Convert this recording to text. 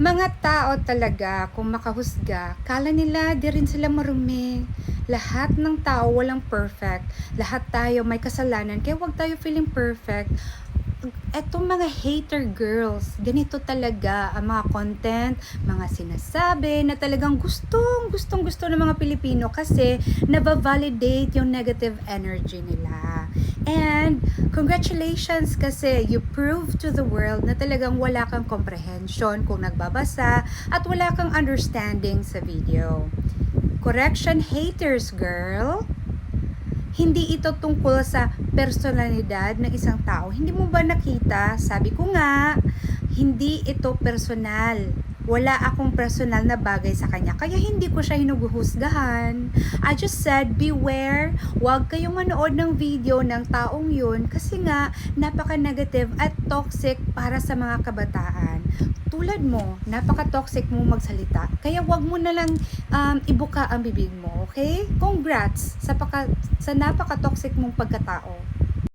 Mga tao talaga, kung makahusga, kala nila di rin sila marumi. Lahat ng tao walang perfect. Lahat tayo may kasalanan, kaya huwag tayo feeling perfect. Etong mga hater girls, ganito talaga ang mga content, mga sinasabi na talagang gustong, gustong gusto ng mga Pilipino kasi nabavalidate yung negative energy nila. And congratulations kasi you prove to the world na talagang wala kang comprehension kung nagbabasa at wala kang understanding sa video. Correction haters, girl! Hindi ito tungkol sa personalidad ng isang tao. Hindi mo ba nakita? Sabi ko nga, hindi ito personal. Wala akong personal na bagay sa kanya. Kaya hindi ko siya hinuguhusgahan. I just said, beware. Huwag kayong manood ng video ng taong yun kasi nga, napaka-negative at toxic para sa mga kabataan. Tulad mo, napaka-toxic mo magsalita. Kaya wag mo na lang um, ibuka ang bibig mo, okay? Congrats sa, paka, sa napaka-toxic mong pagkatao.